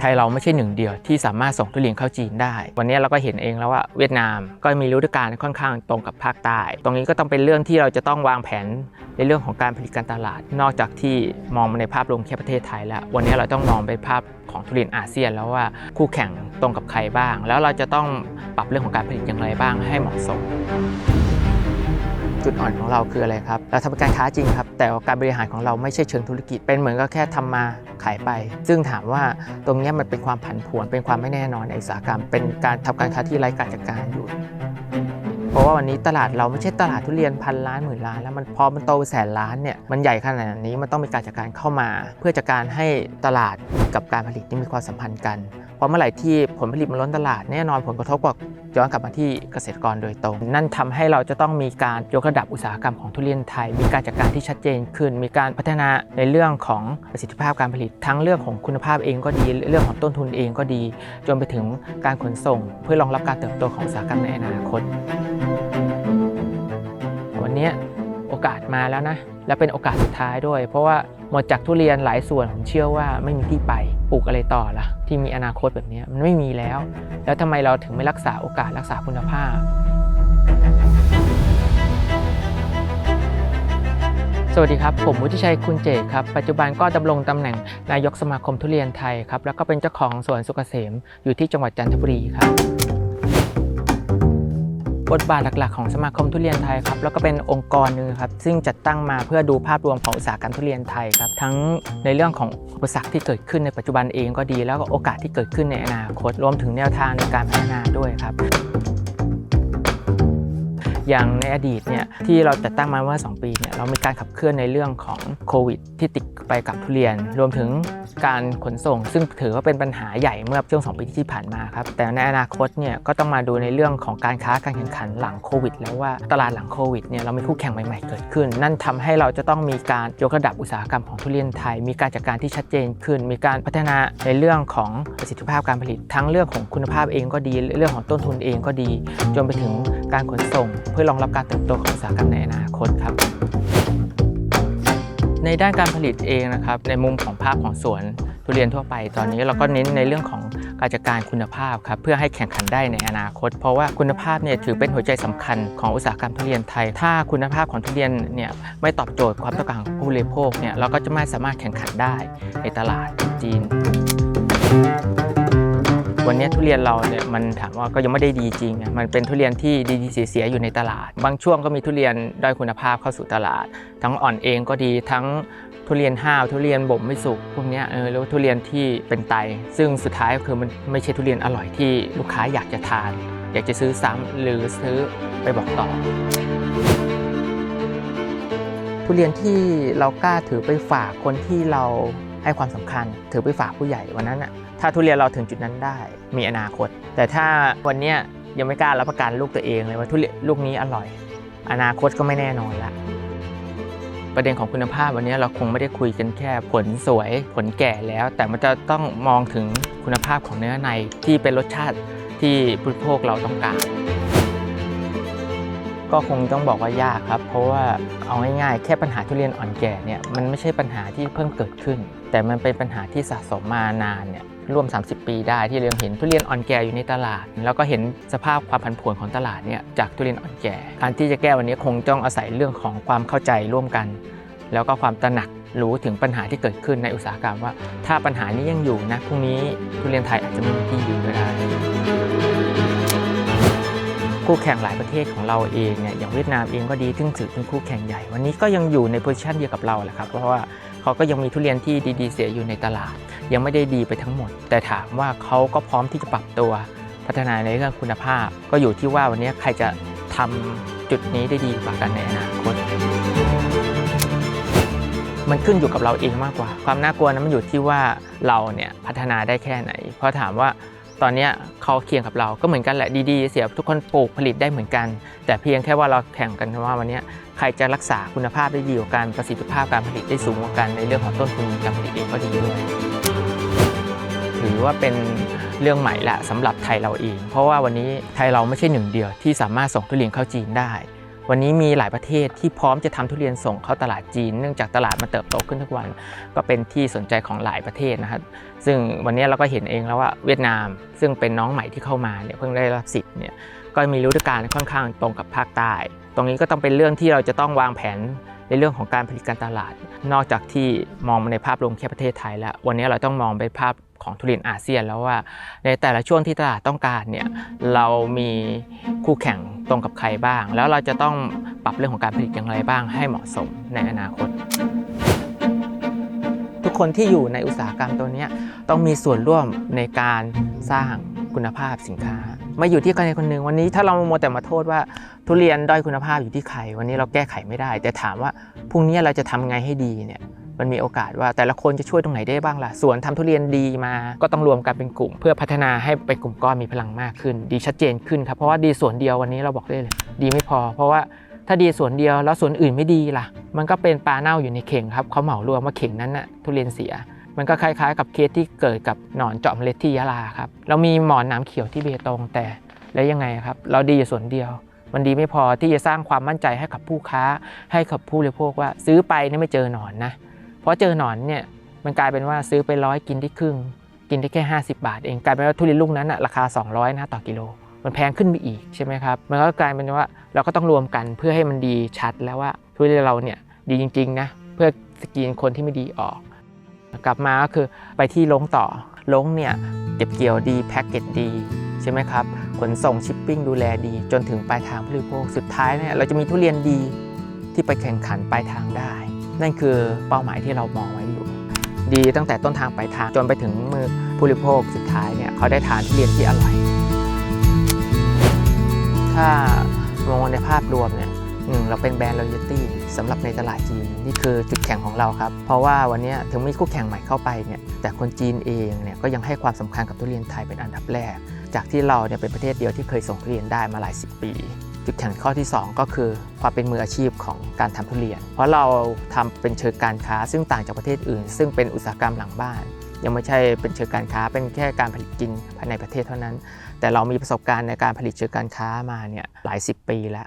ไทยเราไม่ใช่หนึ่งเดียวที่สามารถส่งทุเรียนเข้าจีนได้ วันนี้เราก็เห็นเองแล้วว่าเวียดนามก็มีฤดูกาลค่อนข้างตรงกับภาคใต้ ตรงนี้ก็ต้องเป็นเรื่องที่เราจะต้องวางแผนในเรื่องของการผลิตการตลาด นอกจากที่มองมาในภาพรวมแค่ประเทศไทยแล้ว วันนี้เราต้องมองไปภาพของทุเรียนอาเซียนแล้วว่าคู่แข่งตรงกับใครบ้าง แล้วเราจะต้องปรับเรื่องของการผลิตอย่างไรบ้างให้เหมาะสม จุดอ่อนของเราคืออะไรครับเราทำการค้าจริงครับ แต่การบริหารของเราไม่ใช่เชิงธุรกิจ เป็นเหมือนก็แค่ทำมาขายไป ซึ่งถามว่าตรงนี้มันเป็นความผันผวนเป็นความไม่แน่นอนในอุตสาหกรรม เป็นการทำการค้าที่ไร้การจัดการอยู่เพราะว่าวันนี้ตลาดเราไม่ใช่ตลาดทุเรียนพันล้านหมื่นล้านแล้วมันพอมันโตแสนล้านเนี่ยมันใหญ่ขนาดนี้มันต้องมีการจัดการเข้ามา เพื่อจัดการให้ตลาดกับการผลิตนี่มีความสัมพันธ์กันเพราะเมื่อไหร่ที่ผลผลิตมันล้นตลาดแน่นอนผลกระทบกับ ย้อนกลับมาที่เกษตรกรโดยตรง นั่นทำให้เราจะต้องมีการยกระดับอุตสาหกรรมของทุเรียนไทย มีการจัดการที่ชัดเจนขึ้น มีการพัฒนาในเรื่องของประสิทธิภาพการผลิต ทั้งเรื่องของคุณภาพเองก็ดี เรื่องของต้นทุนเองก็ดี จนไปถึงการขนส่ง เพื่อรองรับการเติบโตของอุตสาหกรรมในอนาคต วันนี้ โอกาสมาแล้วนะ และเป็นโอกาสสุดท้ายด้วย เพราะว่าหมดจากทุเรียนหลายส่วนผมเชื่อว่าไม่มีที่ไปปลูกอะไรต่อละที่มีอนาคตแบบนี้มันไม่มีแล้ว แล้วทำไมเราถึงไม่รักษาโอกาสรักษาคุณภาพ สวัสดีครับ ผมวุฒิชัยคุณเจตครับ ปัจจุบันก็ดำรงตำแหน่งนายกสมาคมทุเรียนไทยครับแล้วก็เป็นเจ้าของสวนสุกเกษมอยู่ที่จังหวัดจันทบุรีครับ บทบาทหลักๆของสมาคมทุเรียนไทยครับแล้วก็เป็นองค์กรหนึงครับซึ่งจัดตั้งมาเพื่อดูภาพรวมของอุตสาหกรรมทุเรียนไทยครับทั้งในเรื่องของอุปสรรคที่เกิดขึ้นในปัจจุบันเองก็ดี แล้วก็โอกาสที่เกิดขึ้นในอนาคตรวมถึงแนวทางในการพัฒนาด้วยครับ อย่างในอดีตเนี่ยที่เราจัดตั้งมาเมื่อ 2 ปีเนี่ยเรามีการขับเคลื่อนในเรื่องของโควิด ที่ติดไปกับทุเรียน รวมถึงการขนส่ง ซึ่งถือว่าเป็นปัญหาใหญ่เมื่อช่วง 2 ปีที่ผ่านมาครับแต่ในอนาคตเนี่ยก็ต้องมาดูในเรื่องของการค้าการแข่งขันหลังโควิด แล้วว่าตลาดหลังโควิดเนี่ยเรามีคู่แข่งใหม่ๆเกิดขึ้น นั่นทำให้เราจะต้องมีการยกระดับอุตสาหกรรมของทุเรียนไทย มีการจัดการที่ชัดเจนขึ้น มีการพัฒนาในเรื่องของประสิทธิภาพการผลิต ทั้งเรื่องของคุณภาพเองก็ดี เรื่องของต้นทุนเองก็ดี จนไปถึง การขนส่ง เพื่อรองรับการเติบโตของอุตสาหกรรมในอนาคตครับ ในด้านการผลิตเองนะครับ ในมุมของภาพของสวนทุเรียนทั่วไป ตอนนี้เราก็เน้นในเรื่องของการจัดการคุณภาพครับเพื่อให้แข่งขันได้ในอนาคต เพราะว่าคุณภาพเนี่ยถือเป็นหัวใจสำคัญของอุตสาหกรรมทุเรียนไทย ถ้าคุณภาพของทุเรียนเนี่ยไม่ตอบโจทย์ความต้องการของผู้บริโภคเนี่ยเราก็จะไม่สามารถแข่งขันได้ในตลาดจีน วันนี้ทุเรียนเราเนี่ยมันถามว่าก็ยังไม่ได้ดีจริง มันเป็นทุเรียนที่ดีๆเสียๆอยู่ในตลาด บางช่วงก็มีทุเรียนด้อยคุณภาพเข้าสู่ตลาด ทั้งอ่อนเองก็ดีทั้งทุเรียนห้าวทุเรียนบ่มไม่สุกพวกนี้เออแล้วทุเรียนที่เป็นไต ซึ่งสุดท้ายก็คือมันไม่ใช่ทุเรียนอร่อยที่ลูกค้าอยากจะทาน อยากจะซื้อซ้ำหรือซื้อไปบอกต่อ ทุเรียนที่เรากล้าถือไปฝากคนที่เรา ให้ความสำคัญถือไปฝากผู้ใหญ่วันนั้นอะถ้าทุเรียนเราถึงจุดนั้นได้มีอนาคต แต่ถ้าวันเนี้ยยังไม่กล้ารับประกันลูกตัวเองเลยว่าทุเรียนลูกนี้อร่อย อนาคตก็ไม่แน่นอนละประเด็นของคุณภาพวันนี้เราคงไม่ได้คุยกันแค่ผลสวยผลแก่แล้ว แต่มันจะต้องมองถึงคุณภาพของเนื้อในที่เป็นรสชาติที่ผู้บริโภคเราต้องการ ก็คงต้องบอกว่ายากครับ เพราะว่าเอาง่ายๆแค่ปัญหาทุเรียนอ่อนแก่เนี่ยมันไม่ใช่ปัญหาที่เพิ่งเกิดขึ้น แต่มันเป็นปัญหาที่สะสมมานานเนี่ยร่วม 30 ปีได้ที่เรายังเห็นทุเรียนอ่อนแก่อยู่ในตลาด แล้วก็เห็นสภาพความผันผวนของตลาดเนี่ยจากทุเรียนอ่อนแก่ การที่จะแก้วันนี้คงต้องอาศัยเรื่องของความเข้าใจร่วมกัน แล้วก็ความตระหนักรู้ถึงปัญหาที่เกิดขึ้นในอุตสาหกรรมว่า ถ้าปัญหานี้ยังอยู่นะพรุ่งนี้ทุเรียนไทยอาจจะไม่มีที่ยืนก็ได้ คู่แข่งหลายประเทศของเราเองเนี่ยอย่างเวียดนามเองก็ดีซึ่งถือเป็นคู่แข่งใหญ่ วันนี้ก็ยังอยู่ในโพซิชันเดียวกับเราแหละครับ เพราะว่าเขาก็ยังมีทุเรียนที่ดีๆ เสียอยู่ในตลาด ยังไม่ได้ดีไปทั้งหมด แต่ถามว่าเขาก็พร้อมที่จะปรับตัวพัฒนาในเรื่องคุณภาพ ก็อยู่ที่ว่าวันนี้ใครจะทำจุดนี้ได้ดีกว่ากันในอนาคต มันขึ้นอยู่กับเราเองมากกว่า ความน่ากลัวนั้นมันอยู่ที่ว่าเราเนี่ยพัฒนาได้แค่ไหน เพราะถามว่า ตอนนี้เขาเคียงกับเราก็เหมือนกันแหละดีๆ เสียทุกคนปลูกผลิตได้เหมือนกัน แต่เพียงแค่ว่าเราแข่งกันว่าวันนี้ใครจะรักษาคุณภาพได้ดีกว่ากันประสิทธิภาพการผลิตได้สูงกว่ากันในเรื่องของต้นทุนการผลิตเองก็ดีด้วยถือว่าเป็นเรื่องใหม่ละสำหรับไทยเราเอง เพราะว่าวันนี้ไทยเราไม่ใช่หนึ่งเดียวที่สามารถส่งทุเรียนเข้าจีนได้ วันนี้มีหลายประเทศที่พร้อมจะทำทุเรียนส่งเข้าตลาดจีน เนื่องจากตลาดมันเติบโตขึ้นทุกวัน ก็เป็นที่สนใจของหลายประเทศนะครับ ซึ่งวันนี้เราก็เห็นเองแล้วว่าเวียดนาม ซึ่งเป็นน้องใหม่ที่เข้ามาเนี่ยเพิ่งได้รับสิทธิ์เนี่ยก็มีฤดูกาลค่อนข้างตรงกับภาคใต้ ตรงนี้ก็ต้องเป็นเรื่องที่เราจะต้องวางแผนในเรื่องของการผลิตการตลาด นอกจากที่มองในภาพรวมแค่ประเทศไทยแล้ว วันนี้เราต้องมองไปภาพ ของทุเรียนอาเซียนแล้วว่า ในแต่ละช่วงที่ตลาดต้องการเนี่ยเรามีคู่แข่งตรงกับใครบ้าง แล้วเราจะต้องปรับเรื่องของการผลิตอย่างไรบ้างให้เหมาะสมในอนาคต ทุกคนที่อยู่ในอุตสาหกรรมตัวนี้ต้องมีส่วนร่วมในการสร้างคุณภาพสินค้าไม่อยู่ที่ใครคนหนึ่งวันนี้ถ้าเราโมวแต่มาโทษว่า ทุเรียนด้อยคุณภาพอยู่ที่ใคร วันนี้เราแก้ไขไม่ได้ แต่ถามว่าพรุ่งนี้เราจะทำไงให้ดีเนี่ยมันมีโอกาสว่าแต่ละคนจะช่วยตรงไหนได้บ้างล่ะ ส่วนทำทุเรียนดีมาก็ต้องรวมกันเป็นกลุ่ม เพื่อพัฒนาให้เป็นกลุ่มก้อนมีพลังมากขึ้น ดีชัดเจนขึ้นครับเพราะว่าดีส่วนเดียววันนี้เราบอกได้เลย ดีไม่พอ เพราะว่า ถ้าดีส่วนเดียวแล้วส่วนอื่นไม่ดีล่ะ มันก็เป็นปลาเน่าอยู่ในเข่งครับเขาเหมารวมว่าเข่งนั้นน่ะทุเรียนเสีย มันก็คล้ายๆ กับเคสที่เกิดกับหนอนเจาะเมล็ดที่ยะลาครับเรามีหมอนน้ำเขียวที่เบตงแต่แล้วยังไงครับ เราดีอยู่ส่วนเดียว มันดีไม่พอที่จะสร้างความมั่นใจให้กับผู้ค้า ให้กับผู้บริโภคว่าซื้อไปนี่ไม่เจอหนอนนะเพราะเจอหนอนเนี่ยมันกลายเป็นว่าซื้อไปร้อยกินได้ครึ่ง กินได้แค่ 50 บาทเองกลายเป็นว่าทุเรียนลูกนั้นอะราคา 200นะต่อกิโล มันแพงขึ้นไปอีกใช่ไหมครับ มันก็กลายเป็นว่าเราก็ต้องรวมกันเพื่อให้มันดีชัดแล้วว่าทุเรียนเราเนี่ยดีจริงๆนะเพื่อสกรีนคนที่ไม่ดีออก กลับมาก็คือไปที่ลงต่อลงเนี่ยเก็บเกี่ยวดีแพ็กเกจดีใช่ไหมครับขนส่งชิปปิ้งดูแลดีจนถึงปลายทางผู้บริโภคสุดท้ายเนี่ยเราจะมีทุเรียนดีที่ไปแข่งขันปลายทางได้ นั่นคือเป้าหมายที่เรามองไว้อยู่ ดีตั้งแต่ต้นทางปลายทางจนไปถึงมือผู้บริโภคสุดท้ายเนี่ยเขาได้ทานทุเรียนที่อร่อย ถ้ามองในภาพรวมเนี่ยหนึ่งเราเป็นแบรนด์ loyalty สำหรับในตลาดจีนนี่คือจุดแข็งของเราครับ เพราะว่าวันนี้ถึงมีคู่แข่งใหม่เข้าไปเนี่ยแต่คนจีนเองเนี่ยก็ยังให้ความสำคัญกับทุเรียนไทยเป็นอันดับแรก จากที่เราเนี่ยเป็นประเทศเดียวที่เคยส่งทุเรียนได้มาหลายสิบปี จุดแข็งข้อที่ 2 ก็คือความเป็นมืออาชีพของการทำทุเรียน เพราะเราทำเป็นเชิงการค้าซึ่งต่างจากประเทศอื่น ซึ่งเป็นอุตสาหกรรมหลังบ้าน ยังไม่ใช่เป็นเชิงการค้าเป็นแค่การผลิตกินภายในประเทศเท่านั้น แต่เรามีประสบการณ์ในการผลิตเชิงการค้ามาเนี่ยหลายสิบปีแล้ว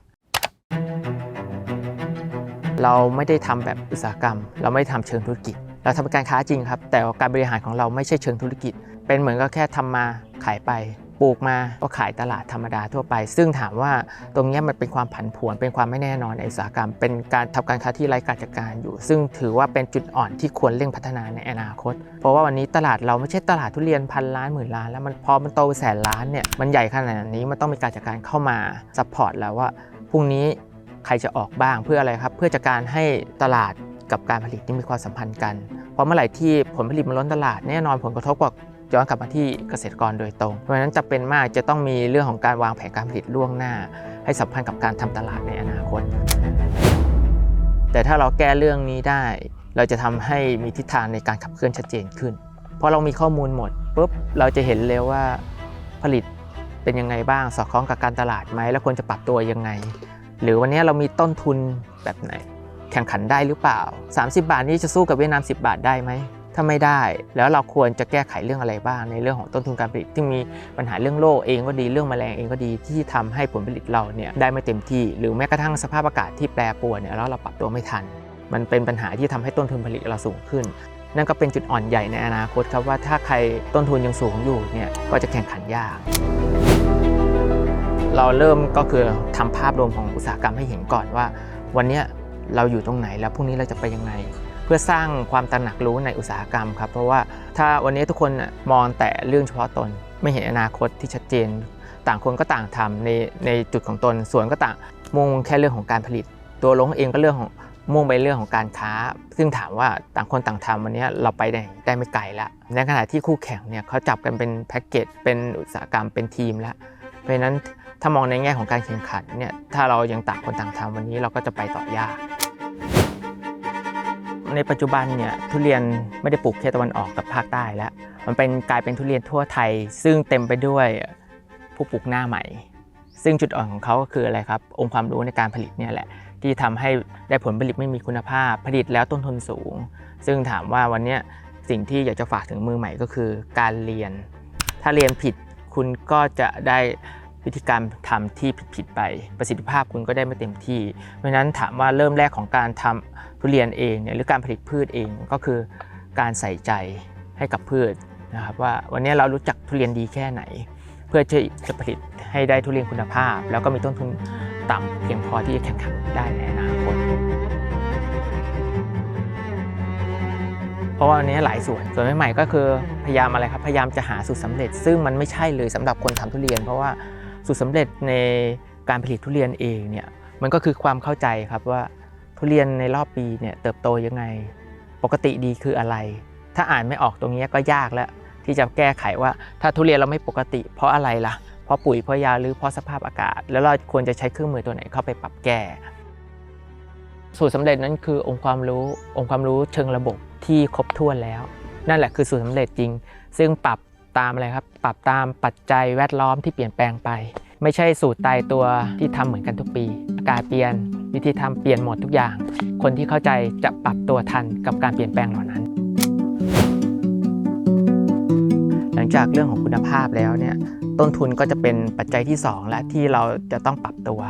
เราไม่ได้ทำแบบอุตสาหกรรม เราไม่ได้ทำเชิงธุรกิจ เราทำเป็นการค้าจริงครับ แต่การบริหารของเราไม่ใช่เชิงธุรกิจ เป็นเหมือนก็แค่ทำมาขายไป ลูกมาก็ขายตลาดธรรมดาทั่วไป ซึ่งถามว่าตรงนี้มันเป็นความผันผวนเป็นความไม่แน่นอนในอุตสาหกรรม เป็นการทำการค้าที่ไร้การจัดการอยู่ ซึ่งถือว่าเป็นจุดอ่อนที่ควรเร่งพัฒนาในอนาคต เพราะว่าวันนี้ตลาดเราไม่ใช่ตลาดทุเรียนพันล้านหมื่นล้านแล้วมันพอมันโตไปแสนล้านเนี่ยมันใหญ่ขนาดนี้มันต้องมีการจัดการเข้ามาซัพพอร์ตแล้วว่าพรุ่งนี้ใครจะออกบ้างเพื่ออะไรครับเพื่อจัดการให้ตลาดกับการผลิตนี่มีความสัมพันธ์กัน เพราะเมื่อไหร่ที่ผลผลิตมันล้นตลาดแน่นอนผลกระทบกับ ย้อนกลับมาที่เกษตรกรโดยตรง เพราะฉะนั้นจะเป็นมากจะต้องมีเรื่องของการวางแผนการผลิตล่วงหน้า ให้สัมพันธ์กับการทำตลาดในอนาคต แต่ถ้าเราแก้เรื่องนี้ได้ เราจะทำให้มีทิศทางในการขับเคลื่อนชัดเจนขึ้นเพราะเรามีข้อมูลหมดปุ๊บเราจะเห็นเลยว่าผลิตเป็นยังไงบ้างสอดคล้องกับการตลาดไหมแล้วควรจะปรับตัวยังไง หรือวันนี้เรามีต้นทุนแบบไหน แข่งขันได้หรือเปล่า 30 บาทนี้จะสู้กับเวียดนาม 10 บาทได้ไหม ถ้าไม่ได้ แล้วเราควรจะแก้ไขเรื่องอะไรบ้างในเรื่องของต้นทุนการผลิตที่มีปัญหาเรื่องโรคเองก็ดีเรื่องแมลงเองก็ดีที่ทำให้ผลผลิตเราเนี่ยได้ไม่เต็มที่ หรือแม้กระทั่งสภาพอากาศที่แปรปรวนเนี่ยแล้วเราปรับตัวไม่ทัน มันเป็นปัญหาที่ทำให้ต้นทุนผลิตเราสูงขึ้น นั่นก็เป็นจุดอ่อนใหญ่ในอนาคตครับว่าถ้าใครต้นทุนยังสูงอยู่เนี่ยก็จะแข่งขันยากเราเริ่มก็คือทำภาพรวมของอุตสาหกรรมให้เห็นก่อนว่า วันนี้เราอยู่ตรงไหนแล้วพรุ่งนี้เราจะไปยังไง เพื่อสร้างความตระหนักรู้ในอุตสาหกรรมครับ เพราะว่าถ้าวันนี้ทุกคนมองแต่เรื่องเฉพาะตน ไม่เห็นอนาคตที่ชัดเจน ต่างคนก็ต่างทำในในจุดของตน ส่วนก็ต่างมุ่งแค่เรื่องของการผลิต ตัวลงเองก็เรื่องของมุ่งไปเรื่องของการค้า ซึ่งถามว่าต่างคนต่างทำวันนี้เราไปได้ได้ไม่ไกลละในขณะที่คู่แข่งเนี่ยเขาจับกันเป็นแพ็กเกจเป็นอุตสาหกรรมเป็นทีมแล้วเพราะฉะนั้นถ้ามองในแง่ของการแข่งขันเนี่ยถ้าเรายังต่างคนต่างทำวันนี้เราก็จะไปต่อยาก ในปัจจุบันเนี่ยทุเรียนไม่ได้ปลูกแค่ตะวันออกกับภาคใต้แล้ว มันเป็นกลายเป็นทุเรียนทั่วไทย ซึ่งเต็มไปด้วยผู้ปลูกหน้าใหม่ ซึ่งจุดอ่อนของเขาก็คืออะไรครับ องค์ความรู้ในการผลิตเนี่ยแหละ ที่ทำให้ได้ผลผลิตไม่มีคุณภาพ ผลิตแล้วต้นทุนสูง ซึ่งถามว่าวันนี้สิ่งที่อยากจะฝากถึงมือใหม่ก็คือ การเรียน ถ้าเรียนผิดคุณก็จะได้วิธีการทำที่ผิดๆไป ประสิทธิภาพคุณก็ได้ไม่เต็มที่ เพราะฉะนั้นถามว่าเริ่มแรกของการทำ ทุเรียนเองเนี่ยหรือการผลิตพืชเองก็คือการใส่ใจให้กับพืชนะครับว่าวันนี้เรารู้จักทุเรียนดีแค่ไหน เพื่อจะจะผลิตให้ได้ทุเรียนคุณภาพ แล้วก็มีต้นทุนต่ำเพียงพอที่จะแข่งขันได้ในอนาคตเพราะว่าอันนี้หลายส่วนส่วนใหม่ๆก็คือพยายามอะไรครับพยายามจะหาสูตรสำเร็จ ซึ่งมันไม่ใช่เลยสำหรับคนทำทุเรียน เพราะว่าสูตรสำเร็จในการผลิตทุเรียนเองเนี่ยมันก็คือความเข้าใจครับว่า ทุเรียนในรอบปีเนี่ยเติบโตยังไง ปกติดีคืออะไร ถ้าอ่านไม่ออกตรงนี้ก็ยากแล้ว ที่จะแก้ไขว่าถ้าทุเรียนเราไม่ปกติ เพราะอะไรล่ะ เพราะปุ๋ยเพราะยาหรือเพราะสภาพอากาศ แล้วเราควรจะใช้เครื่องมือตัวไหนเข้าไปปรับแก้ สูตรสำเร็จนั้นคือองค์ความรู้องค์ความรู้เชิงระบบที่ครบถ้วนแล้ว นั่นแหละคือสูตรสำเร็จจริง ซึ่งปรับตามอะไรครับ ปรับตามปัจจัยแวดล้อมที่เปลี่ยนแปลงไป ไม่ใช่สูตรตายตัวที่ทำเหมือนกันทุกปี อากาศเปลี่ยน วิธีทำเปลี่ยนหมดทุกอย่าง คนที่เข้าใจจะปรับตัวทันกับการเปลี่ยนแปลงเหล่านั้น หลังจากเรื่องของคุณภาพแล้วเนี่ยต้นทุนก็จะเป็นปัจจัยที่ 2 และที่เราจะต้องปรับตัว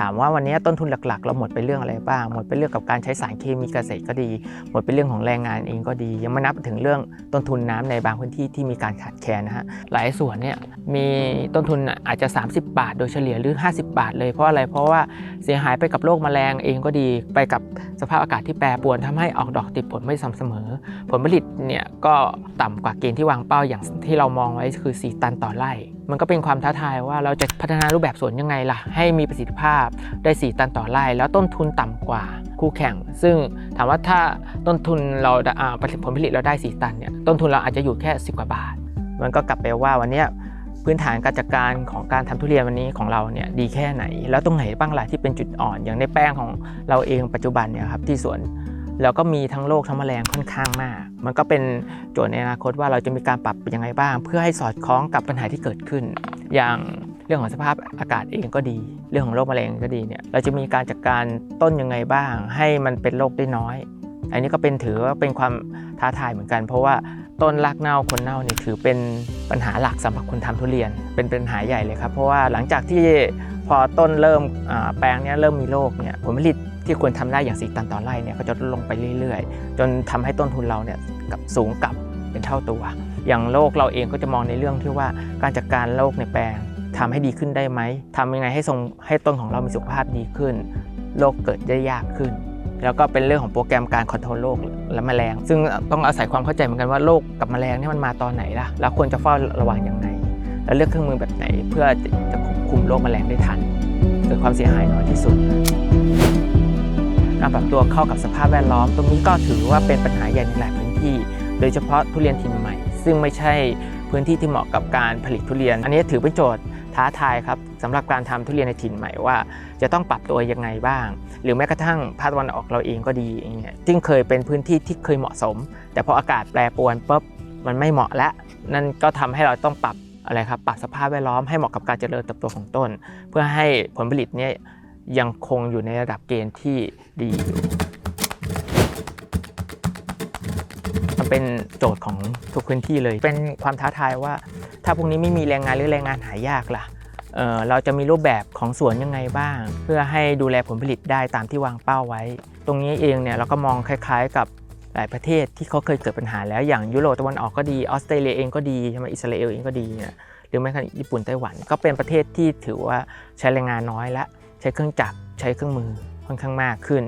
ถามว่าวันนี้ต้นทุนหลักๆ เราหมดไปเรื่องอะไรบ้าง หมดไปเรื่องกับการใช้สารเคมีเกษตรก็ดี หมดไปเรื่องของแรงงานเองก็ดี ยังไม่นับถึงเรื่องต้นทุนน้ำในบางพื้นที่ที่มีการขาดแคลนนะฮะหลายส่วนเนี่ยมีต้นทุนอาจจะ 30 บาท โดยเฉลี่ยหรือ 50 บาท เลยเพราะอะไรเพราะว่าเสียหายไปกับโรคแมลงเองก็ดี ไปกับสภาพอากาศที่แปรปรวนทำให้ออกดอกติดผลไม่สม่ำเสมอ ผลผลิตเนี่ยก็ต่ำกว่าเกณฑ์ที่วางเป้าอย่างที่เรามองไว้คือ 4 ตันต่อไร่ มันก็เป็นความท้าทายว่าเราจะพัฒนารูปแบบสวนยังไงล่ะ ให้มีประสิทธิภาพได้ 4 ตันต่อไร่ แล้วต้นทุนต่ำกว่าคู่แข่ง ซึ่งถามว่าถ้าต้นทุนเราอ่าผลผลิตเราได้ 4 ตันเนี่ยต้นทุนเราอาจจะอยู่แค่ 10 กว่าบาท มันก็กลับไปว่าวันนี้พื้นฐานการจัดการของการทำทุเรียนวันนี้ของเราเนี่ยดีแค่ไหน แล้วตรงไหนบ้างล่ะที่เป็นจุดอ่อน อย่างในแป้งของเราเองปัจจุบันเนี่ยครับที่สวน แล้วก็มีทั้งโรคทั้งแมลงค่อนข้างมาก มันก็เป็นโจทย์ในอนาคตว่าเราจะมีการปรับยังไงบ้าง เพื่อให้สอดคล้องกับปัญหาที่เกิดขึ้น อย่างเรื่องของสภาพอากาศเองก็ดี เรื่องของโรคแมลงก็ดีเนี่ยเราจะมีการจัดการต้นยังไงบ้าง ให้มันเป็นโรคได้น้อย อันนี้ก็เป็นถือว่าเป็นความท้าทายเหมือนกัน เพราะว่าต้นรากเน่าคนเน่าเนี่ยถือเป็นปัญหาหลักสำหรับคนทำทุเรียน เป็นปัญหาใหญ่เลยครับ เพราะว่าหลังจากที่พอต้นเริ่มแปลงเนี้ยเริ่มมีโรคเนี่ยผลผลิต ที่ควรทำได้อย่างสีตันต่อไร่เนี่ยก็จะลดลงไปเรื่อยๆ จนทำให้ต้นทุนเราเนี่ยกับสูงกลับเป็นเท่าตัว อย่างโลกเราเองก็จะมองในเรื่องที่ว่าการจัดการโรคในแปลงทำให้ดีขึ้นได้ไหมทำยังไงให้ทรงให้ต้นของเรามีสุขภาพดีขึ้น โรคเกิดได้ยากขึ้น แล้วก็เป็นเรื่องของโปรแกรมการคอนโทรลโรคและแมลง ซึ่งต้องอาศัยความเข้าใจเหมือนกันว่าโรคกับแมลงนี่มันมาตอนไหนล่ะ แล้วควรจะเฝ้าระวังยังไง แล้วเลือกเครื่องมือแบบไหน เพื่อจะควบคุมโรคแมลงได้ทัน เกิดความเสียหายน้อยที่สุด การปรับตัวเข้ากับสภาพแวดล้อม ตรงนี้ก็ถือว่าเป็นปัญหาใหญ่ในหลายพื้นที่ โดยเฉพาะทุเรียนถิ่นใหม่ ซึ่งไม่ใช่พื้นที่ที่เหมาะกับการผลิตทุเรียน อันนี้ถือเป็นโจทย์ท้าทายครับสำหรับการทำทุเรียนในถิ่นใหม่ว่า จะต้องปรับตัวยังไงบ้าง หรือแม้กระทั่งภาคตะวันออกเราเองก็ดีอย่างเงี้ยซึ่งเคยเป็นพื้นที่ที่เคยเหมาะสม แต่พออากาศแปรปรวนปุ๊บมันไม่เหมาะแล้วนั่นก็ทำให้เราต้องปรับอะไรครับปรับสภาพแวดล้อมให้เหมาะกับการเจริญเติบโตของต้น เพื่อให้ผลผลิตเนี่ย ยังคงอยู่ในระดับเกณฑ์ที่ดีอยู่มันเป็นโจทย์ของทุกพื้นที่เลย เป็นความท้าทายว่า ถ้าพวกนี้ไม่มีแรงงานหรือแรงงานหายากล่ะเเราจะมีรูปแบบของสวนยังไงบ้าง เพื่อให้ดูแลผลผลิตได้ตามที่วางเป้าไว้ ตรงนี้เองเนี่ยเราก็มองคล้าย ๆ กับหลายประเทศที่เขาเคยเกิดปัญหาแล้วอย่างยุโรปตะวันออกก็ดีออสเตรเลียเองก็ดีใช่ไหมอิสราเอลเองก็ดีเนี่ยหรือแม้กระทั่งญี่ปุ่นไต้หวัน ก็เป็นประเทศที่ถือว่าใช้แรงงานน้อยและ ช้เครื่องจักรใช้เครื่องมือค่อนข้างมากขึ้น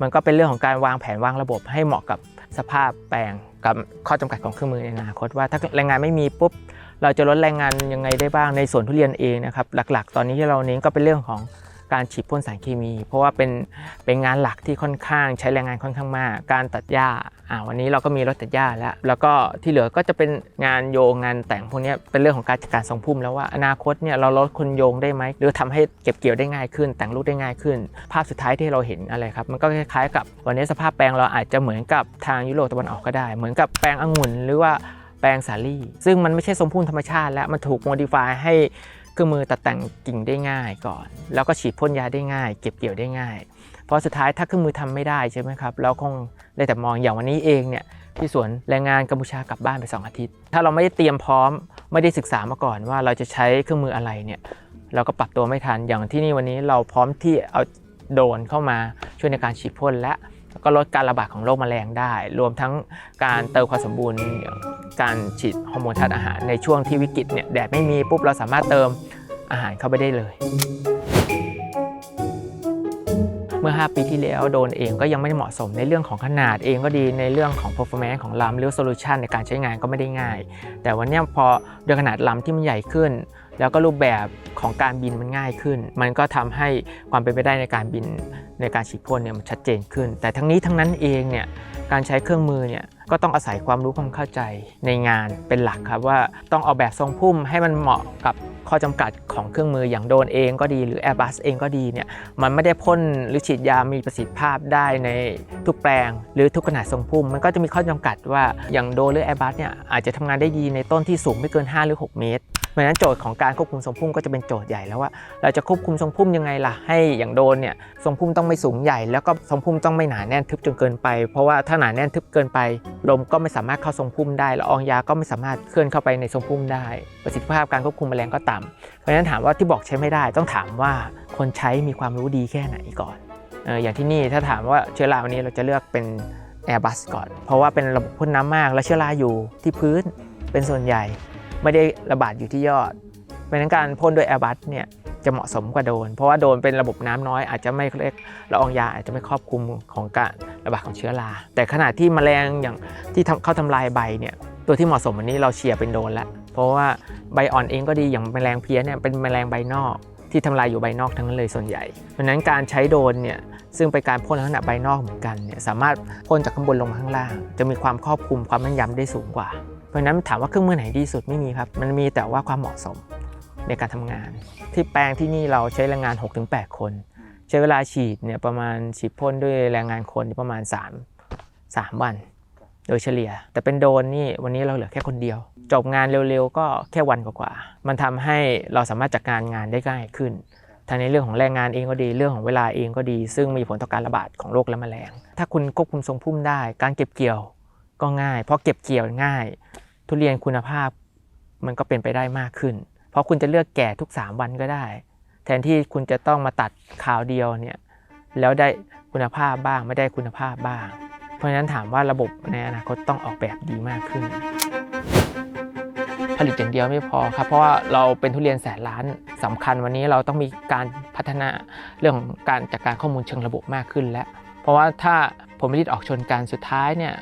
มันก็เป็นเรื่องของการวางแผนวางระบบให้เหมาะกับสภาพแปลงกับข้อจำกัดของเครื่องมือในอนาคตว่าถ้าแรงงานไม่มีปุ๊บเราจะลดแรงงานยังไงได้บ้างในส่วนทุเรียนเองนะครับหลักๆ ตอนนี้ที่เราเน้นก็เป็นเรื่องของ การฉีดพ่นสารเคมี เพราะว่าเป็นเป็นงานหลักที่ค่อนข้างใช้แรงงานค่อนข้างมาก การตัดหญ้าอ่าวันนี้เราก็มีรถตัดหญ้าแล้ว แล้วก็ที่เหลือก็จะเป็นงานโยงงานแต่งพวกนี้เป็นเรื่องของการจัดการทรงพุ่มแล้วว่าอนาคตเนี่ยเราลดคนโยงได้ไหมหรือทำให้เก็บเกี่ยวได้ง่ายขึ้น แต่งลูกได้ง่ายขึ้น ภาพสุดท้ายที่เราเห็นอะไรครับมันก็คล้ายๆกับวันนี้สภาพแปลงเราอาจจะเหมือนกับทางยุโรปตะวันออกก็ได้ เหมือนกับแปลงองุ่นหรือว่าแปลงสาลี่ ซึ่งมันไม่ใช่ทรงพุ่มธรรมชาติ แล้วมันถูกโมดิฟายให้ เครื่องมือตัดแต่งกิ่งได้ง่ายก่อน แล้วก็ฉีดพ่นยาได้ง่าย เก็บเกี่ยวได้ง่าย เพราะสุดท้ายถ้าเครื่องมือทำไม่ได้ใช่ไหมครับเราคงได้แต่มองอย่างวันนี้เองเนี่ยที่สวนแรงงานกัมพูชากลับบ้านไป 2 อาทิตย์ ถ้าเราไม่ได้เตรียมพร้อม ไม่ได้ศึกษามาก่อนว่าเราจะใช้เครื่องมืออะไรเนี่ยเราก็ปรับตัวไม่ทันอย่างที่นี่วันนี้เราพร้อมที่เอาโดรนเข้ามาช่วยในการฉีดพ่นและแล้ว ก็ลดการระบาดของโรคแมลงได้ รวมทั้งการเติมความสมบูรณ์อย่างการฉีดฮอร์โมนธาตุอาหารในช่วงที่วิกฤตเนี่ยแดดไม่มีปุ๊บเราสามารถเติมอาหารเข้าไปได้เลย เมื่อ 5 ปีที่แล้วโดรนเองก็ยังไม่ได้เหมาะสมในเรื่องของขนาดเองก็ดีในเรื่องของ performance ของลำหรือ solution ในการใช้งานก็ไม่ได้ง่าย แต่วันเนี้ยพอด้วยขนาดลำที่มันใหญ่ขึ้น แล้วก็รูปแบบของการบินมันง่ายขึ้น มันก็ทำให้ความเป็นไปได้ในการบิน ในการฉีดพ่นเนี่ยมันชัดเจนขึ้น แต่ทั้งนี้ทั้งนั้นเองเนี่ยการใช้เครื่องมือเนี่ยก็ต้องอาศัยความรู้ความเข้าใจในงานเป็นหลักครับว่าต้องเอาแบบทรงพุ่มให้มันเหมาะกับข้อจำกัดของเครื่องมืออย่างโดนเองก็ดีหรือ Airbus เองก็ดีเนี่ยมันไม่ได้พ่นหรือฉีดยามีประสิทธิภาพได้ในทุกแปลง หรือทุกขนาดทรงพุ่ม มันก็จะมีข้อจำกัดว่าอย่างโดนหรือ Airbus เนี่ยอาจจะทำงานได้ดีในต้นที่สูงไม่เกิน 5 หรือ 6 เมตรเพราะฉะนั้นโจทย์ของการควบคุมทรงพุ่มก็จะเป็นโจทย์ใหญ่แล้วว่า เราจะควบคุมทรงพุ่มยังไงล่ะให้อย่างโดนเนี่ยทรงพุ่มต้องไม่สูงใหญ่แล้วก็ทรงพุ่มต้องไม่หนาแน่นทึบจนเกินไป เพราะว่าถ้าหนาแน่นทึบเกินไป ลมก็ไม่สามารถเข้าทรงพุ่มได้ละอองยาก็ไม่สามารถเคลื่อนเข้าไปในทรงพุ่มได้ ประสิทธิภาพการควบคุมแมลงก็ต่ำเพราะฉะนั้นถามว่าที่บอกใช้ไม่ได้ต้องถามว่าคนใช้มีความรู้ดีแค่ไหนก่อนเอออย่างที่นี่ถ้าถามว่าเชื้อราวันนี้เราจะเลือกเป็น Airbus ก่อน เพราะว่าเป็นระบบพ่นน้ำมาก และเชื้อราอยู่ที่พื้นเป็นส่วนใหญ่ ไม่ได้ระบาดอยู่ที่ยอดเพราะฉะนั้นการพ่นโดย Airbus เนี่ย จะเหมาะสมกว่าโดน เพราะว่าโดนเป็นระบบน้ำน้อยอาจจะไม่เล็กละอองยาอาจจะไม่ครอบคลุมของการระบาดของเชื้อรา แต่ขณะที่แมลงอย่างที่เข้าทำลายใบเนี่ยตัวที่เหมาะสมวันนี้เราเชียร์เป็นโดนล้วเพราะว่าใบอ่อนเองก็ดีอย่างแมลงเพี้ยเนี่ยเป็นแมลงใบนอกที่ทำลายอยู่ใบนอกทั้งนั้นเลยส่วนใหญ่ เพราะนั้นการใช้โดนเนี่ยซึ่งเป็นการพ่นลักษณะใบนอกเหมือนกันเนี่ยสามารถพ่นจากข้างบนลงมาข้างล่าง จะมีความครอบคลุมความแม่นยำได้สูงกว่า เพราะนั้นถามว่าเครื่องมือไหนดีสุดไม่มีครับ มันมีแต่ว่าความเหมาะสม ในการทำงาน ที่แปลงที่นี่เราใช้แรงงาน 6-8 คน ใช้เวลาฉีดเนี่ยประมาณฉีดพ่นด้วยแรงงานคนประมาณ 3 3 วัน โดยเฉลี่ย แต่เป็นโดรนนี่วันนี้เราเหลือแค่คนเดียว จบงานเร็วๆ ก็แค่วันกว่าๆมันทำให้เราสามารถจัดการงานได้ง่ายขึ้นทั้งในเรื่องของแรงงานเองก็ดีเรื่องของเวลาเองก็ดี ซึ่งมีผลต่อการระบาดของโรคและแมลง ถ้าคุณควบคุมทรงพุ่มได้ การเก็บเกี่ยวก็ง่าย เพราะเก็บเกี่ยวง่าย ทุเรียนคุณภาพมันก็เป็นไปได้มากขึ้น เพราะคุณจะเลือกแก่ทุก 3 วันก็ได้ แทนที่คุณจะต้องมาตัดคราวเดียวเนี่ยแล้วได้คุณภาพบ้างไม่ได้คุณภาพบ้าง เพราะฉะนั้นถามว่าระบบในอนาคตต้องออกแบบดีมากขึ้น ผลิตอย่างเดียวไม่พอครับ เพราะว่าเราเป็นทุเรียนแสนล้านสำคัญวันนี้เราต้องมีการพัฒนาเรื่องของการจัดการข้อมูลเชิงระบบมากขึ้นแล้ว เพราะว่าถ้าผลผลิตออกชนกันสุดท้ายเนี่ย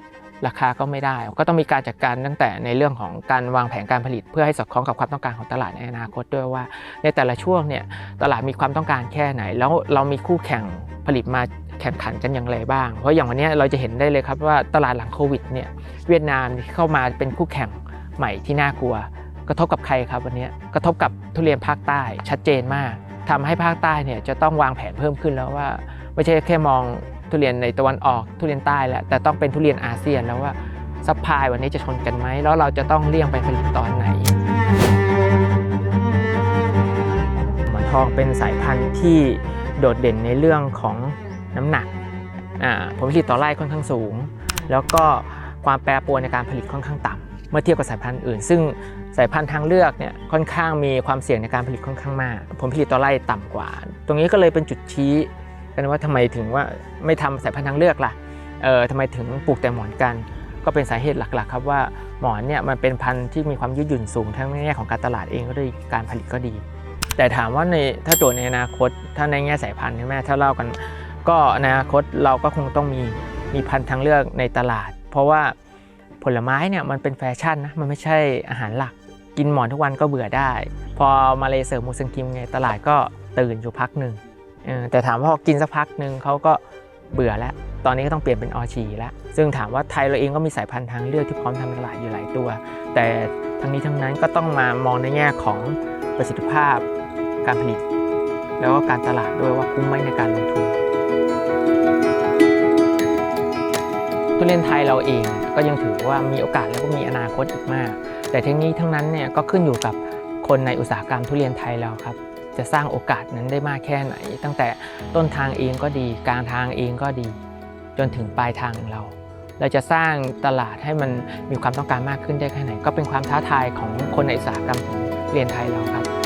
ราคาก็ไม่ได้ ก็ต้องมีการจัดการตั้งแต่ในเรื่องของการวางแผนการผลิต เพื่อให้สอดคล้องกับความต้องการของตลาดในอนาคตด้วยว่า ในแต่ละช่วงเนี่ยตลาดมีความต้องการแค่ไหน แล้วเรามีคู่แข่งผลิตมาแข่งขันกันอย่างไรบ้าง เพราะอย่างวันนี้เราจะเห็นได้เลยครับว่าตลาดหลังโควิดเนี่ยเวียดนามเข้ามาเป็นคู่แข่งใหม่ที่น่ากลัว กระทบกับใครครับวันนี้กระทบกับทุเรียนภาคใต้ชัดเจนมากทำให้ภาคใต้เนี่ยจะต้องวางแผนเพิ่มขึ้นแล้วว่า ไม่ใช่แค่มอง ทุเรียนในตะวันออกทุเรียนใต้แล้วแต่ต้องเป็นทุเรียนอาเซียนแล้วว่าซัพพลายวันนี้จะชนกันไหมแล้วเราจะต้องเลี่ยงไปผลิตตอนไหนหมอนทองเป็นสายพันธุ์ที่โดดเด่นในเรื่องของน้ำหนักผลผลิตต่อไร่ค่อนข้างสูง แล้วก็ความแปรปรวนในการผลิตค่อนข้างต่ำเมื่อเทียบกับสายพันธุ์อื่น ซึ่งสายพันธุ์ทางเลือกเนี่ยค่อนข้างมีความเสี่ยงในการผลิตค่อนข้างมาก ผลผลิตต่อไร่ต่ำกว่า ตรงนี้ก็เลยเป็นจุดชี้ กันว่าทำไมถึงว่าไม่ทำสายพันธุ์ทางเลือกล่ะเออทำไมถึงปลูกแต่หมอนกัน ก็เป็นสาเหตุหลักๆครับว่าหมอนเนี่ยมันเป็นพันธุ์ที่มีความยืดหยุ่นสูงทั้งในแง่ของการตลาดเองก็ดีการผลิตก็ดี แต่ถามว่าในถ้าตัวในอนาคต ถ้าในแง่สายพันธุ์ใช่ไหมถ้าเล่ากัน ก็ในอนาคตเราก็คงต้องมีมีพันธุ์ทางเลือกในตลาด เพราะว่าผลไม้เนี่ยมันเป็นแฟชั่นนะมันไม่ใช่อาหารหลักกินหมอนทุกวันก็เบื่อได้ พอมาเลเสิร์มูสังคิมไงตลาดก็ตื่นอยู่พักหนึ่ง แต่ถามว่าพอกินสักพักหนึ่งเขาก็เบื่อแล้ว ตอนนี้ก็ต้องเปลี่ยนเป็นออชีแล้ว ซึ่งถามว่าไทยเราเองก็มีสายพันธุ์ทางเลือกที่พร้อมทำตลาดอยู่หลายตัว แต่ทั้งนี้ทั้งนั้นก็ต้องมามองในแง่ของประสิทธิภาพ การผลิต แล้วก็การตลาดด้วยว่าคุ้มไหมในการลงทุนทุเรียนไทยเราเองก็ยังถือว่ามีโอกาสและก็มีอนาคตอีกมาก แต่ทั้งนี้ทั้งนั้นเนี่ยก็ขึ้นอยู่กับคนในอุตสาหกรรมทุเรียนไทยเราครับ จะสร้างโอกาสนั้นได้มากแค่ไหน ตั้งแต่ต้นทางเองก็ดี กลางทางเองก็ดี จนถึงปลายทางเรา เราจะสร้างตลาดให้มันมีความต้องการมากขึ้นได้แค่ไหน ก็เป็นความท้าทายของคนในอุตสาหกรรมเรียนไทยเราครับ